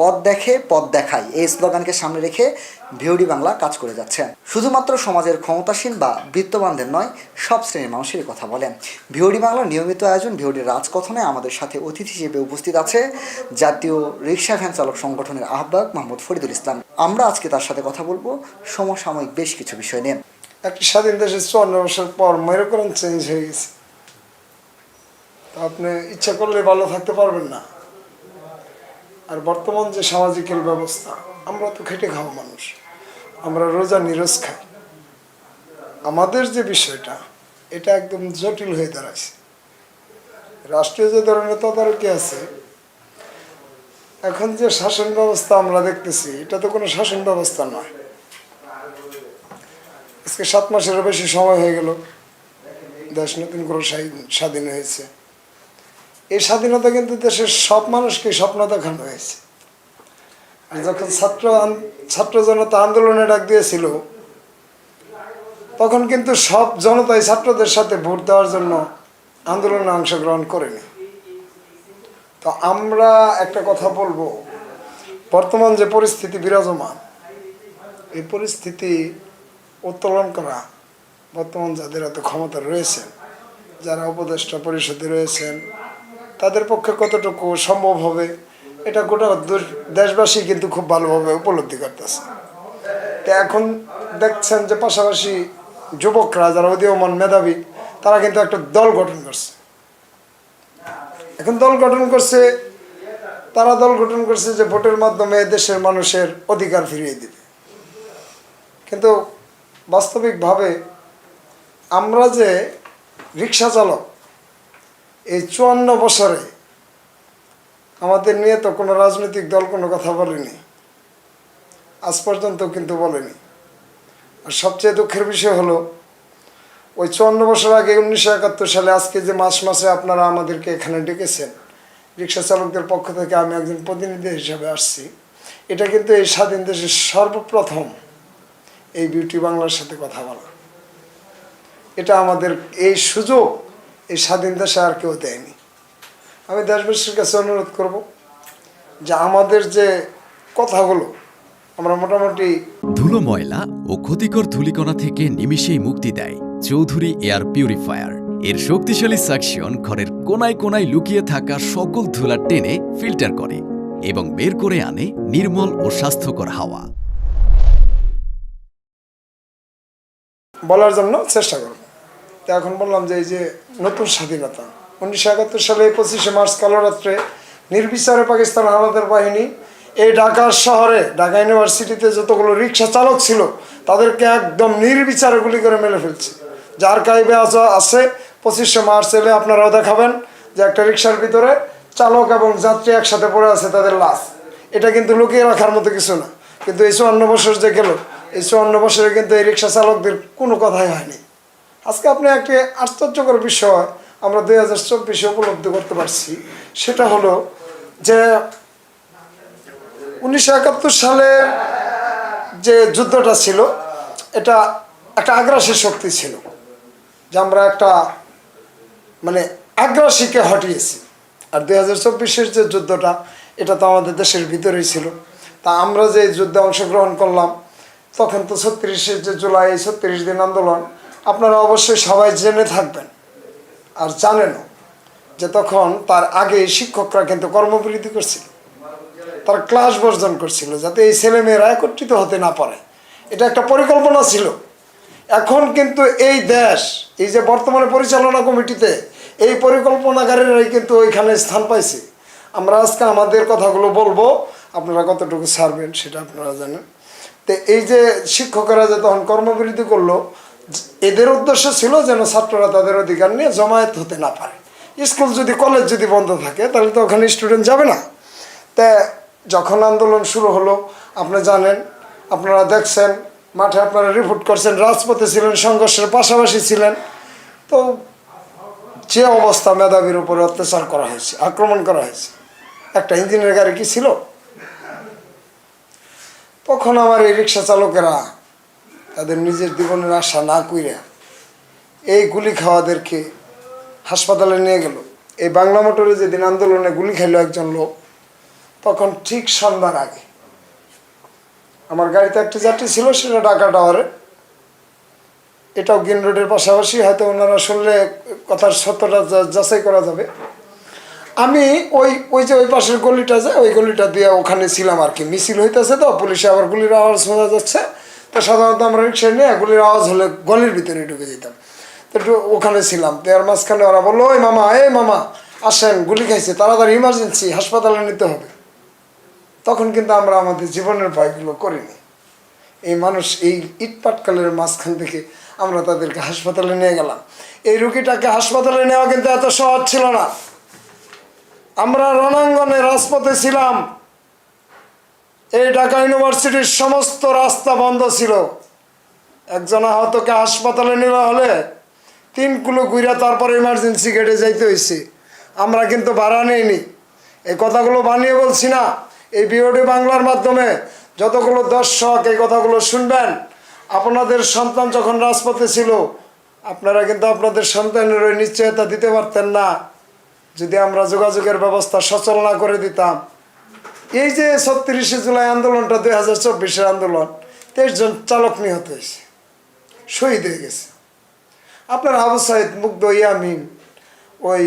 পথ দেখে, পথ দেখায় এই স্লোগানকে সামনে রেখে ভিওডি বাংলা কাজ করে যাচ্ছে। শুধুমাত্র সমাজের ক্ষমতাসীন বা বিত্তবানদের নয়, সব শ্রেণির মানুষেরই কথা বলেন। ভিওডি বাংলার নিয়মিত আয়োজন ভিওডির রাজকথনে আমাদের সাথে অতিথি হিসেবে উপস্থিত আছে জাতীয় রিক্সা ভ্যান চালক সংগঠনের আহ্বায়ক মোহাম্মদ ফরিদুল ইসলাম। আমরা আজকে তার সাথে কথা বলব সমসাময়িক বেশ কিছু বিষয় নিয়ে। একটি স্বাধীন দেশের চুয়ান্ন বছর পর মেরুকরণ চেঞ্জ হয়ে গেছে। আপনি ইচ্ছা করলে ভালো থাকতে পারবেন না। আর বর্তমান যে সামাজিক ব্যবস্থা, আমরা তো খেটে খাওয়া মানুষ। আমরা রোজা নিরোজ খাই। আমাদের যে বিষয়টা, এটা একদম জটিল হয়ে দাঁড়াচ্ছে রাষ্ট্রীয় যে ধরনের তদারকি আছে, এখন যে শাসন ব্যবস্থা আমরা দেখতেছি, এটা তো কোনো শাসন ব্যবস্থা নয়। আজকে সাত মাসেরও বেশি সময় হয়ে গেল। দেশ নতুন করে স্বাধীন হয়েছে। এই স্বাধীনতা কিন্তু দেশের সব মানুষকে স্বপ্ন দেখানো হয়েছে। আর যখন ছাত্র ছাত্র জনতা আন্দোলনে ডাক দিয়েছিল, তখন কিন্তু সব জনতাই ছাত্রদের সাথে ভোট দেওয়ার জন্য আন্দোলনে অংশগ্রহণ করেনি। তো আমরা একটা কথা বলব, বর্তমান যে পরিস্থিতি বিরাজমান, এই পরিস্থিতি উত্তোলন করা বর্তমান যাদের এত ক্ষমতা রয়েছেন, যারা উপদেষ্টা পরিষদে রয়েছেন তাদের পক্ষে কতটুকু সম্ভব হবে, এটা গোটা দেশবাসী কিন্তু খুব ভালোভাবে উপলব্ধি করতেছে। তো এখন দেখছেন যে পাশাপাশি যুবকরা যারা উদীয়মান মেধাবী, তারা কিন্তু একটা দল গঠন করছে। এখন দল গঠন করছে, তারা দল গঠন করছে যে ভোটের মাধ্যমে দেশের মানুষের অধিকার ফিরিয়ে দিবে। কিন্তু বাস্তবিকভাবে আমরা যে রিক্সা চালক এই চুয়ান্ন বছরে আমাদের নিয়ে তো কোনো রাজনৈতিক দল কোনো কথা বলেনি। আজ পর্যন্ত কিন্তু বলেনি। আর সবচেয়ে দুঃখের বিষয় হলো, ওই চুয়ান্ন বছর আগে উনিশশো একাত্তর সালে আজকে যে মাস মাসে আপনারা আমাদেরকে এখানে ডেকেছেন, রিক্সা চালকদের পক্ষ থেকে আমি একজন প্রতিনিধি হিসাবে আসছি, এটা কিন্তু এই স্বাধীন দেশের সর্বপ্রথম এই বিউটি বাংলার সাথে কথা বলা। এটা আমাদের এই সুযোগ এই স্বাধীন দেশে আর কেউ দেয়নি। আমি দেশবাসীর কাছে অনুরোধ করব যে আমাদের যে কথাগুলো আমরা মোটামুটি ধুলো ময়লা ও ক্ষতিকর ধূলিকণা থেকে নিমিষেই মুক্তি দেয় চৌধুরী এয়ার পিউরিফায়ার। এর শক্তিশালী সাকশন ঘরের কোনায় কোনায় লুকিয়ে থাকা সকল ধুলা টেনে ফিল্টার করে এবং বের করে আনে নির্মল ও স্বাস্থ্যকর হাওয়া। বলার জন্য চেষ্টা করব। তো এখন বললাম যে এই যে নতুন স্বাধীনতা, উনিশশো একাত্তর সালে পঁচিশে মার্চ কালো রাত্রে নির্বিচারে পাকিস্তান হানাদার বাহিনী এই ঢাকা শহরে, ঢাকা ইউনিভার্সিটিতে যতগুলো রিক্সা চালক ছিল, তাদেরকে একদম নির্বিচারে গুলি করে মেলে ফেলছে। যার কাইবে আছে, পঁচিশে মার্চ এলে আপনারাও দেখাবেন যে একটা রিক্সার ভিতরে চালক এবং যাত্রী একসাথে পড়ে আছে তাদের লাশ। এটা কিন্তু লুকিয়ে রাখার মতো কিছু না। কিন্তু এই চুয়ান্ন বছর যে গেল, এই চুয়ান্ন বছরে কিন্তু এই রিক্সা চালকদের কোনো কথাই হয়নি। আজকে আপনি একটি আশ্চর্যকর বিষয় আমরা দুই হাজার চব্বিশে উপলব্ধি করতে পারছি। সেটা হলো যে উনিশশো একাত্তর সালে যে যুদ্ধটা ছিল, এটা একটা আগ্রাসী শক্তি ছিল, যে আমরা একটা মানে আগ্রাসীকে হটিয়েছি। আর দুই হাজার চব্বিশের যে যুদ্ধটা, এটা তো আমাদের দেশের ভিতরেই ছিল। তা আমরা যে যুদ্ধে অংশগ্রহণ করলাম, তখন তো ছত্রিশে যে জুলাই, ছত্রিশ দিন আন্দোলন আপনারা অবশ্যই সবাই জেনে থাকবেন আর জানেনও যে তখন তার আগে শিক্ষকরা কিন্তু কর্মবিরতি করছিল। তারা ক্লাস বর্জন করছিল যাতে এই ছেলেমেয়েরা একত্রিত হতে না পারে। এটা একটা পরিকল্পনা ছিল। এখন কিন্তু এই দেশ, এই যে বর্তমানে পরিচালনা কমিটিতে এই পরিকল্পনাকারীরাই কিন্তু ওইখানে স্থান পাইছে। আমরা আজকে আমাদের কথাগুলো বলব। আপনারা কতটুকু ছাড়বেন সেটা আপনারা জানেন। তো এই যে শিক্ষকেরা যে তখন কর্মবিরতি করল এদের উদ্দেশ্য ছিল যেন ছাত্ররা তাদের অধিকার নিয়ে জমায়েত হতে না পারে। স্কুল যদি, কলেজ যদি বন্ধ থাকে, তাহলে তো ওখানে স্টুডেন্ট যাবে না। তা যখন আন্দোলন শুরু হলো, আপনি জানেন, আপনারা দেখছেন, মাঠে আপনারা রিপোর্ট করছেন, রাজপথে ছিলেন, সংঘর্ষের পাশাপাশি ছিলেন। তো যে অবস্থা মেধাবীর উপরে অত্যাচার করা হয়েছে, আক্রমণ করা হয়েছে, একটা ইঞ্জিনের গাড়ি কি ছিল? তখন আমার এই রিক্সা চালকেরা তাদের নিজের জীবনের আশা না কইরা এই গুলি খাওয়াদেরকে হাসপাতালে নিয়ে গেল। এই বাংলা মোটরে যেদিন আন্দোলনে গুলি খাইলো একজন লোক, তখন ঠিক সন্ধ্যার আগে। আমার গাড়িতে একটি যাত্রী ছিল, সেটা ঢাকা টাওয়ারে। এটাও গ্রিন রোডের পাশাপাশি, হয়তো ওনারা শুনলে কথার সত্যটা যাচাই করা যাবে। আমি ওই ওই যে ওই পাশের গলিটা যায় ওই গলিটা দিয়ে ওখানে ছিলাম আর কি। মিছিল হইতেছে তো, পুলিশে আবার গুলির আওয়াজ শোনা যাচ্ছে। তো সাধারণত আমরা রিক্সায় নিয়ে গুলির আওয়াজ হলে গলির ভিতরে ঢুকে যেতাম। তো একটু ওখানে ছিলাম। তো এর মাঝখানে ওরা বলল, ওই মামা এ মামা, আসেন, গুলি খাইছে, তাড়াতাড়ি ইমার্জেন্সি হাসপাতালে নিতে হবে। তখন কিন্তু আমরা আমাদের জীবনের ভয়গুলো করিনি। এই মানুষ, এই ইটপাটকালের মাঝখান থেকে আমরা তাদেরকে হাসপাতালে নিয়ে গেলাম। এই রুগীটাকে হাসপাতালে নেওয়া কিন্তু এত সহজ ছিল না। আমরা রণাঙ্গনে রাজপথে ছিলাম। এই ঢাকা ইউনিভার্সিটির সমস্ত রাস্তা বন্ধ ছিল। একজন আহতকে হাসপাতালে নেওয়া হলে তিন কিলো ঘুরে তারপরে ইমার্জেন্সি গেটে যাইতে হয়েছে আমরা কিন্তু ভাড়া নেইনি। এই কথাগুলো বানিয়ে বলছি না। এই বিওডি বাংলার মাধ্যমে যতগুলো দর্শক এই কথাগুলো শুনবেন, আপনাদের সন্তান যখন রাজপথে ছিল, আপনারা কিন্তু আপনাদের সন্তানের ওই নিশ্চয়তা দিতে পারতেন না। যদি আমরা যোগাযোগের ব্যবস্থা সচল না করে দিতাম এই যে ছত্রিশে জুলাই আন্দোলনটা দুই হাজার চব্বিশের আন্দোলন, তেইশ জন চালক নিহত হয়েছে, শহীদ হয়ে গেছে। আপনার আবু সাইদ, মুগ্ধ ইয়ামিন, ওই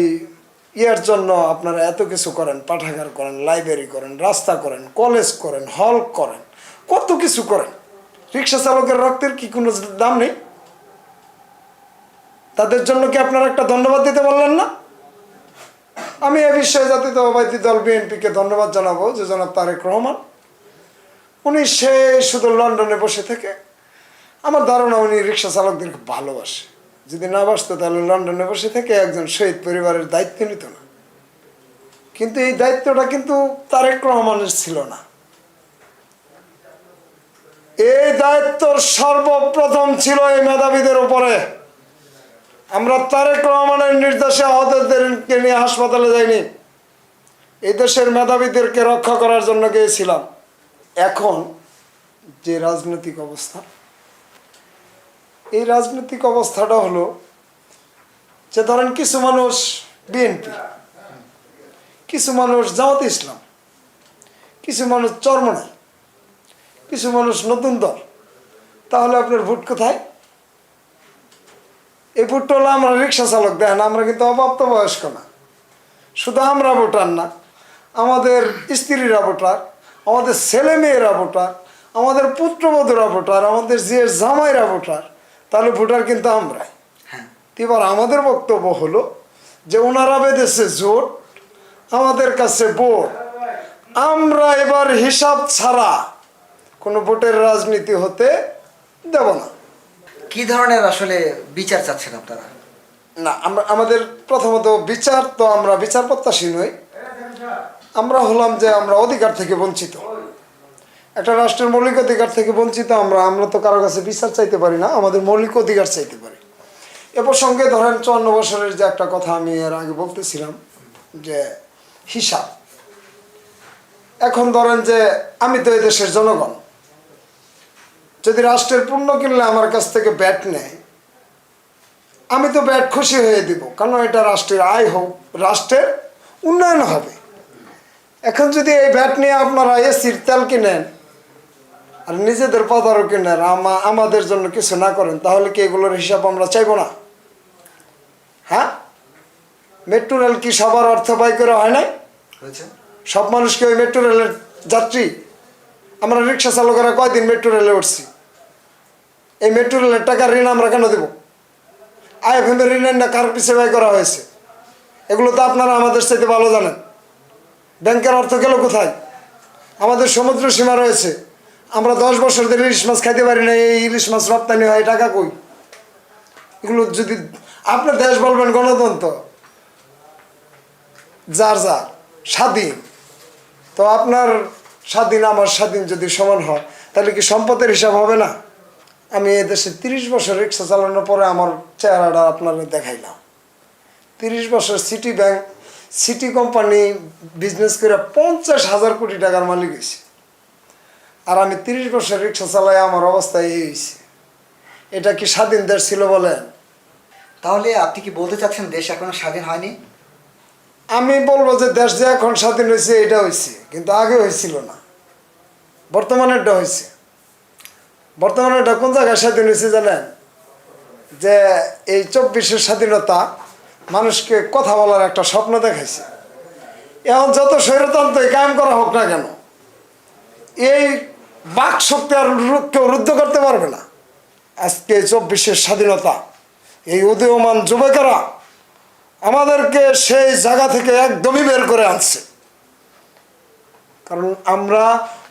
ইয়ার জন্য আপনারা এত কিছু করেন, পাঠাগার করেন, লাইব্রেরি করেন, রাস্তা করেন, কলেজ করেন, হল করেন, কত কিছু করেন। রিক্সা চালকের রক্তের কি কোনো দাম নেই? তাদের জন্য কি আপনারা একটা ধন্যবাদ দিতে বললেন না? আমি এ বিষয়ে জাতীয়তাবাদী দল বিএনপিকে ধন্যবাদ জানাব যে জনাব তারেক রহমান। উনি সে শুধু লন্ডনে বসে থেকে, আমার ধারণা উনি রিক্সা চালকদেরকে ভালোবাসে। যদি না বাসতো তাহলে লন্ডনে বসে থেকে একজন শহীদ পরিবারের দায়িত্ব নিত না। কিন্তু এই দায়িত্বটা কিন্তু তারেক রহমানের ছিল না। এই দায়িত্ব সর্বপ্রথম ছিল এই মেধাবীদের উপরে। আমরা তারেক রহমানের নির্দেশে আহতদেরকে নিয়ে হাসপাতালে যাইনি। এই দেশের মেধাবীদেরকে রক্ষা করার জন্য গিয়েছিলাম। এখন যে রাজনৈতিক অবস্থা, এই রাজনৈতিক অবস্থাটা হলো যে ধরেন কিছু মানুষ বিএনপি, কিছু মানুষ জামাত ইসলাম, কিছু মানুষ চরমনাই, কিছু মানুষ নতুন দল, তাহলে আপনার ভোট কোথায়? এই ভোটটা হলো আমরা রিক্সা চালক দেখেন আমরা কিন্তু অপ্রাপ্ত বয়স্ক না। শুধু আমরা ভোটার না আমাদের স্ত্রীরা ভোটার আমাদের ছেলে মেয়েরা ভোটার আমাদের পুত্রবধূরা ভোটার আমাদের যে জামাইরা ভোটার তাহলে ভোটার কিন্তু আমরাই। হ্যাঁ। এবার আমাদের বক্তব্য হলো যে ওনারা বেঁধেছে জোট আমাদের কাছে ভোট। আমরা এবার হিসাব ছাড়া কোনো ভোটের রাজনীতি হতে দেব না। কি ধরনের আসলে বিচার চাচ্ছেন আপনারা? না, আমরা, আমাদের প্রথমত বিচার তো আমরা বিচার প্রত্যাশী নই। আমরা হলাম যে আমরা অধিকার থেকে বঞ্চিত। একটা রাষ্ট্রের মৌলিক অধিকার থেকে বঞ্চিত আমরা আমরা তো কারও কাছে বিচার চাইতে পারি না, আমাদের মৌলিক অধিকার চাইতে পারি। এ প্রসঙ্গে ধরেন চুয়ান্ন বছরের যে একটা কথা আমি এর আগে বলতেছিলাম, যে হিসাব। এখন ধরেন যে আমি তো এই দেশের জনগণ। যদি রাষ্ট্রের পূর্ণ কিনলে আমার কাছ থেকে ব্যাট নেয় আমি তো ব্যাট খুশি হয়ে দিব। কারণ এটা রাষ্ট্রের আয় হোক রাষ্ট্রের উন্নয়ন হবে। এখন যদি এই ব্যাট নিয়ে আপনারা এসির তেল কিনেন আর নিজেদের পদারও কিনেন আমা- আমাদের জন্য কিছু না করেন তাহলে কি এগুলোর হিসাব আমরা চাইব না? হ্যাঁ? মেট্রো রেল কি সবার অর্থ ব্যয় করে হয় নাই? সব মানুষকে ওই মেট্রো রেলের যাত্রী? আমরা রিক্সা চালকেরা কয়দিন মেট্রো রেলে উঠছি? এই মেট্রো রেলের টাকা ঋণ আমরা কেন দেবো? আইএফএমের ঋণের না কার পিছিয়ে ব্যয় করা হয়েছে? এগুলো তো আপনারা আমাদের সাথে ভালো জানেন। ব্যাংকের অর্থ গেল কোথায়? আমাদের সমুদ্র সীমা রয়েছে। আমরা দশ বছর ধরে ইলিশ মাছ খাইতে পারি না, এই ইলিশ মাছ রপ্তানি হয়, টাকা কই? এগুলো যদি আপনার দেশ বলবেন গণতন্ত্র, যার যার, স্বাধীন। তো আপনার স্বাধীন আমার স্বাধীন যদি সমান হয় তাহলে কি সম্পদের হিসাব হবে না? আমি এদেশে তিরিশ বছর রিক্সা চালানোর পরে আমার চেহারাটা আপনাদের দেখাইলাম। তিরিশ বছর city bank city company business করে পঞ্চাশ হাজার কোটি টাকার মালিক হয়েছে। আর আমি তিরিশ বছর রিক্সা চালাই আমার অবস্থা এই হয়েছে। এটা কি স্বাধীন দেশ ছিল বলেন? তাহলে আপনি কি বলতে চাচ্ছেন দেশ এখনও স্বাধীন হয়নি? আমি বলব যে দেশ যে এখন স্বাধীন হয়েছে এটা হয়েছে। কিন্তু আগে হয়েছিল না। বর্তমানে এটা হয়েছে বর্তমানে এটা কোন জায়গায় স্বাধীন হয়েছে জানেন? যে এই চব্বিশের স্বাধীনতা মানুষকে কথা বলার একটা স্বপ্ন দেখাইছে। এখন যত স্বৈরতন্ত্রই কায়েম করা হোক না কেন, এই বাক শক্তি আর কেউ রুদ্ধ করতে পারবে না। আজকে চব্বিশের স্বাধীনতা, এই উদীয়মান যুবকেরা আমাদেরকে সেই জায়গা থেকে একদমই বের করে আনছে। কারণ আমরা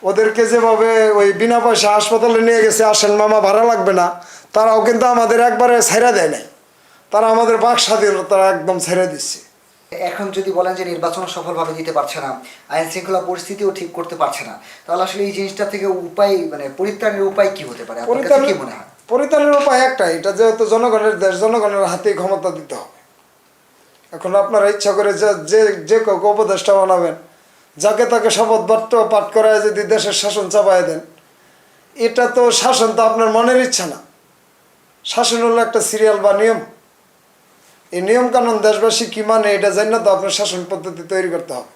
ওদেরকে যেভাবে ওই বিনা পয়সা হাসপাতালে নিয়ে গেছে আসেন মামা ভাড়া লাগবে না তারাও কিন্তু আমাদের একবারে ছেড়ে দেয় নাই। তারা আমাদের বাক স্বাধীনতা একদম ছেড়ে দিচ্ছে। এখন যদি বলেন যে নির্বাচন সফলভাবে দিতে পারছে না আইন শৃঙ্খলা পরিস্থিতিও ঠিক করতে পারছে না তাহলে আসলে এই জিনিসটা থেকে উপায় মানে পরিত্রাণের উপায় কি হতে পারে? আপনার কি মনে হয়? পরিত্রাণের উপায় একটাই এটা যেহেতু জনগণের দেশ জনগণের হাতে ক্ষমতা দিতে হবে। এখন আপনারা ইচ্ছা করে যে যে কাউকে উপদেষ্টা বানাবেন যাকে তাকে শপথ বার্ত পাঠ করায় যদি দেশের শাসন চাপায় দেন, এটা তো শাসন তো আপনার মনের ইচ্ছা না। শাসন হলো একটা সিরিয়াল বা নিয়ম। এই নিয়ম কানুন দেশবাসী কি মানে এটা জানি না, তো আপনার শাসন পদ্ধতি তৈরি করতে হবে।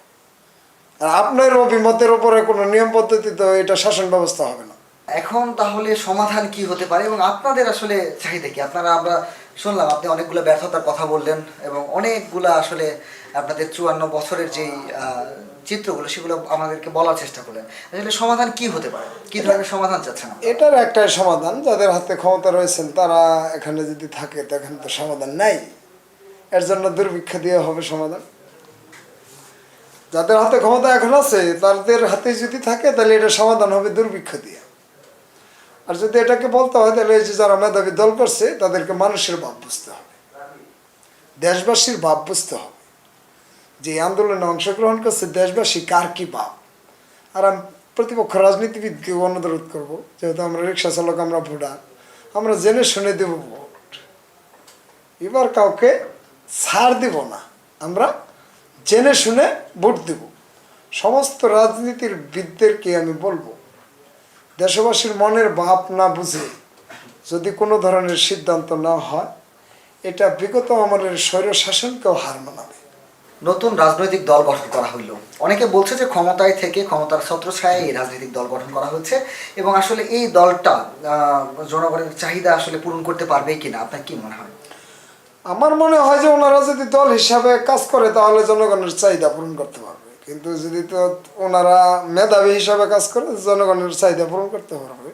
আর আপনার অভিমতের উপরে কোনো নিয়ম পদ্ধতি তো এটা শাসন ব্যবস্থা হবে না। এখন তাহলে সমাধান কি হতে পারে? এবং আপনাদের আসলে চাহিদা কি? আপনারা আমরা শুনলাম, আপনি অনেকগুলো ব্যর্থতার কথা বললেন এবং অনেকগুলা আসলে আপনাদের চুয়ান্ন বছরের যেই চিত্রগুলো সেগুলো আমাদেরকে বলার চেষ্টা করলেন। আসলে সমাধান কি হতে পারে? কি ধরনের সমাধান চাচ্ছেন? এটার একটাই সমাধান যাদের হাতে ক্ষমতা রয়েছেন তারা এখানে যদি থাকে তখন তো সমাধান নাই। এর জন্য দুর্ভিক্ষ দিয়ে হবে সমাধান। যাদের হাতে ক্ষমতা এখন আছে তাদের হাতে যদি থাকে তাহলে এটা সমাধান হবে দুর্ভিক্ষ দিয়ে। আর যদি এটাকে বলতে হয় তাহলে এই যে যারা মেধাবী দল করছে তাদেরকে মানুষের ভাব বুঝতে হবে। দেশবাসীর ভাব বুঝতে হবে। যে আন্দোলনে অংশগ্রহণ করছে দেশবাসী, কার কি ভাব আর আমি প্রতিপক্ষ রাজনীতিবিদকে অনুরোধ করব? যেহেতু আমরা রিক্সা চালক, আমরা ভোটার, আমরা জেনে শুনে দেব ভোট। এবার কাউকে ছাড় দেব না, আমরা জেনে শুনে ভোট দেব। সমস্ত রাজনীতির বিদদেরকে আমি বলব, দেশবাসীর মনের ভাব না বুঝে যদি কোনো ধরনের সিদ্ধান্ত না হয়, এটা বিগত আমাদের স্বৈর শাসনকেও হার মানাবে। নতুন রাজনৈতিক দল গঠন করা হইল অনেকে বলছে যে ক্ষমতায় থেকে ক্ষমতার ছত্রছায়ায় এই রাজনৈতিক দল গঠন করা হচ্ছে এবং আসলে এই দলটা জনগণের চাহিদা আসলে পূরণ করতে পারবে কিনা? আপনার কি মনে হয়? আমার মনে হয় যে ওনারা যদি দল হিসাবে কাজ করে, তাহলে জনগণের চাহিদা পূরণ করতে পারবে। কিন্তু যদি তো ওনারা মেধাবী হিসাবে কাজ করে, জনগণের চাহিদা পূরণ করতে পারবে।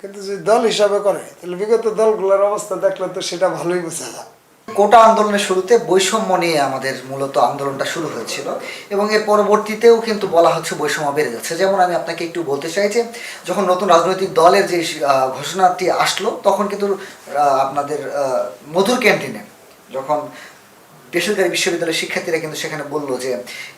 কিন্তু যদি দল হিসাবে করে, তাহলে বিগত দলগুলোর অবস্থা দেখলে তো সেটা ভালোই বোঝা যায়। কোটা আন্দোলনের শুরুতে বৈষম্য নিয়ে আমাদের মূলত আন্দোলনটা শুরু হয়েছিল এবং এর পরবর্তীতেও কিন্তু বলা হচ্ছে বৈষম্য বেড়ে যাচ্ছে। যেমন আমি আপনাকে একটু বলতে চাইছি যখন নতুন রাজনৈতিক দলের যে ঘোষণাটি আসলো, তখন কিন্তু আপনাদের মধুর ক্যান্টিনে যখন বেসরকারি বিশ্ববিদ্যালয়ের শিক্ষার্থীরা কিন্তু সেখানে বলল যে,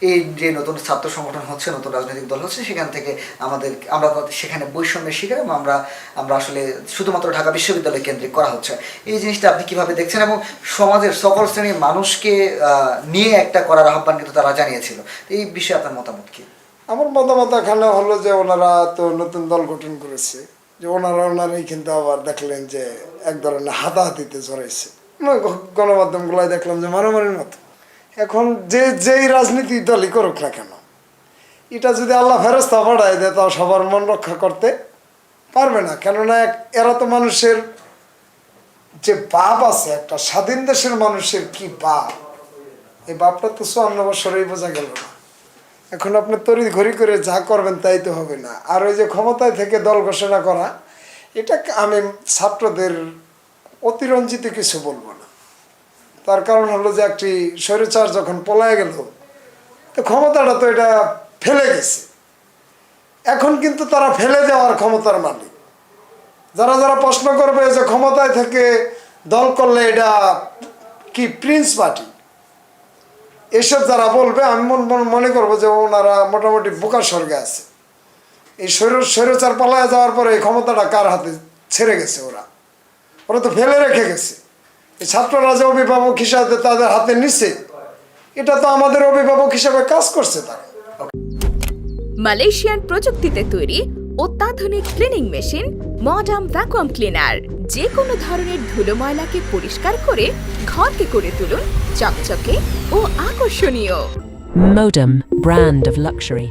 এই যে নতুন ছাত্র সংগঠন হচ্ছে, নতুন রাজনৈতিক দল হচ্ছে, সেখান থেকে আমাদের, আমরা সেখানে বৈষম্যের শিকার এবং আমরা আমরা আসলে শুধুমাত্র ঢাকা বিশ্ববিদ্যালয় কেন্দ্রিক করা হচ্ছে। এই জিনিসটা আপনি কীভাবে দেখছেন এবং সমাজের সকল শ্রেণির মানুষকে নিয়ে একটা করার আহ্বান কিন্তু তারা জানিয়েছিল? এই বিষয়ে আপনার মতামত কি? আমার মতামত এখানে হলো যে, ওনারা তো নতুন দল গঠন করেছে। যে ওনারা, ওনারাই কিন্তু আবার দেখলেন যে, এক ধরনের হাতাহাতিতে জড়াইছে। গণমাধ্যমগুলাই দেখলাম যে মারামারির মতো। এখন যে, যেই রাজনীতি দলই করুক না কেন, এটা যদি আল্লাহ ফেরস্তা পাঠায় দেয়, তাও সবার মন রক্ষা করতে পারবে না। কেননা এক- এরা তো মানুষের যে বাপ আছে, একটা স্বাধীন দেশের মানুষের কি বাপ? এই বাপটা তো চুয়ান্ন বছরেই বোঝা গেল না। এখন আপনি তরি ঘড়ি করে যা করবেন, তাই তো হবে না। আর ওই যে ক্ষমতায় থেকে দল ঘোষণা করা এটা আমি ছাত্রদের অতিরঞ্জিত কিছু বলব না। তার কারণ হলো যে একটি স্বৈরচার যখন পলায় গেল, তো ক্ষমতাটা তো এটা ফেলে গেছে। এখন কিন্তু তারা ফেলে দেওয়ার ক্ষমতার মালিক। যারা যারা প্রশ্ন করবে যে ক্ষমতায় থেকে দল করলে এটা কি প্রিন্স পার্টি এসব যারা বলবে, আমি মন- করব যে ওনারা মোটামুটি বোকার স্বর্গে আছে। এই স্বৈর স্বৈরচার পালায় যাওয়ার পরে এই ক্ষমতাটা কার হাতে ছেড়ে গেছে ওরা? ওরা তো ফেলে রেখে গেছে। এই ছাত্ররা যে অভিভাবক হিসাবে তাদের হাতে নিচ্ছে এটা তো আমাদের অভিভাবক হিসাবে কাজ করছে তারা। মালয়েশিয়ান প্রযুক্তিতে তৈরি অত্যাধুনিক cleaning machine modern vacuum cleaner যে কোনো ধরনের ধুলো ময়লাকে পরিষ্কার করে ঘরকে করে তুলুন চকচকে ও আকর্ষণীয়। Modem, brand of luxury.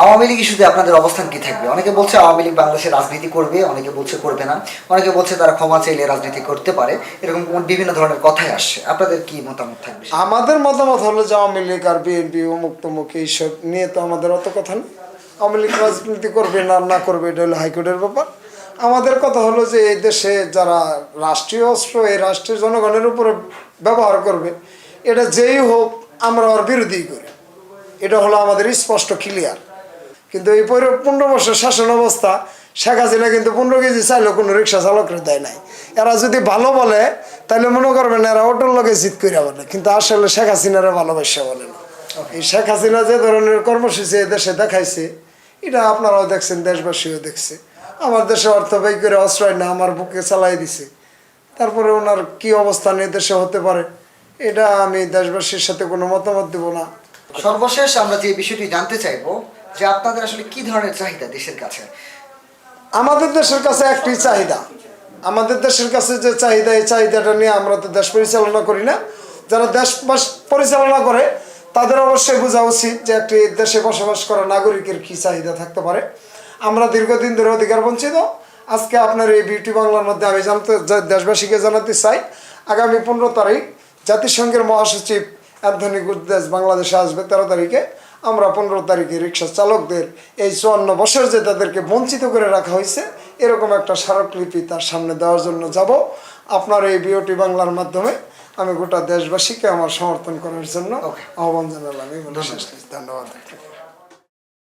Awami League ইস্যুতে আপনাদের অবস্থান কি থাকবে? অনেকে বলছে আওয়ামী লীগ বাংলাদেশে রাজনীতি করবে, অনেকে বলছে করবে না। অনেকে বলছে তারা ক্ষমা চাইলে রাজনীতি করতে পারে। এরকম বিভিন্ন ধরনের কথাই আসছে। আপনাদের কি মতামত থাকবে? আমাদের মতামত হলো যে আওয়ামী লীগ আর বিএনপি অমুক তমুক এইসব নিয়ে তো আমাদের অত কথা নেই। আওয়ামী লীগ রাজনীতি করবে না না করবে, এটা হলো হাইকোর্টের ব্যাপার। আমাদের কথা হলো যে এই দেশে যারা রাষ্ট্রীয় অস্ত্র এই রাষ্ট্রের জনগণের উপরে ব্যবহার করবে, এটা যেই হোক আমরা ওর বিরোধী করি। এটা হলো আমাদের স্পষ্ট ক্লিয়ার কিন্তু এই পনেরো পনেরো বছর শাসন অবস্থা শেখ হাসিনা কিন্তু পনেরো কেজি চাইলেও কোনো রিক্সা চালকরা দেয় নাই। এরা যদি ভালো বলে তাহলে মনে করবেন এরা অটোর লগে জিত করে বলে কিন্তু আসলে শেখ হাসিনারা ভালোবাসা বলে না। এই শেখ হাসিনা যে ধরনের কর্মসূচি এই দেশে দেখাইছে এটা আপনারাও দেখছেন দেশবাসীও দেখছে। আমার দেশে অর্থ ব্যয় করে অস্ত্রয় না আমার বুকে চালাই দিছে। তারপরে ওনার কি অবস্থান দেশে হতে পারে এটা আমি দেশবাসীর সাথে কোনো মতামত দেবো না। সর্বশেষ আমরা যে বিষয়টি জানতে চাইব যে আপনাদের আসলে কি ধরনের চাহিদা দেশের কাছে? আমাদের দেশের কাছে একটি চাহিদা। আমাদের দেশের কাছে যে চাহিদা, এই চাহিদাটা নিয়ে আমরা তো দেশ পরিচালনা করি না। যারা দেশ পরিচালনা করে, তাদের অবশ্যই বোঝা উচিত যে একটি দেশে বসবাস করা নাগরিকের কি চাহিদা থাকতে পারে। আমরা দীর্ঘদিন ধরে অধিকার বঞ্চিত। আজকে আপনার এই বিউটি বাংলার মধ্যে আমি জানতে দেশবাসীকে জানাতে চাই, আগামী পনেরো তারিখ জাতিসংঘের মহাসচিব অ্যান্থনি গুরদেশ বাংলাদেশে আসবে তেরো তারিখে। আমরা পনেরো তারিখে রিক্সা চালকদের এই চুয়ান্ন বছর যে তাদেরকে বঞ্চিত করে রাখা হয়েছে এরকম একটা স্মারকলিপি তার সামনে দেওয়ার জন্য যাব। আপনার এই বিওটি বাংলার মাধ্যমে আমি গোটা দেশবাসীকে আমার সমর্থন করার জন্য আহ্বান জানালাম। ধন্যবাদ।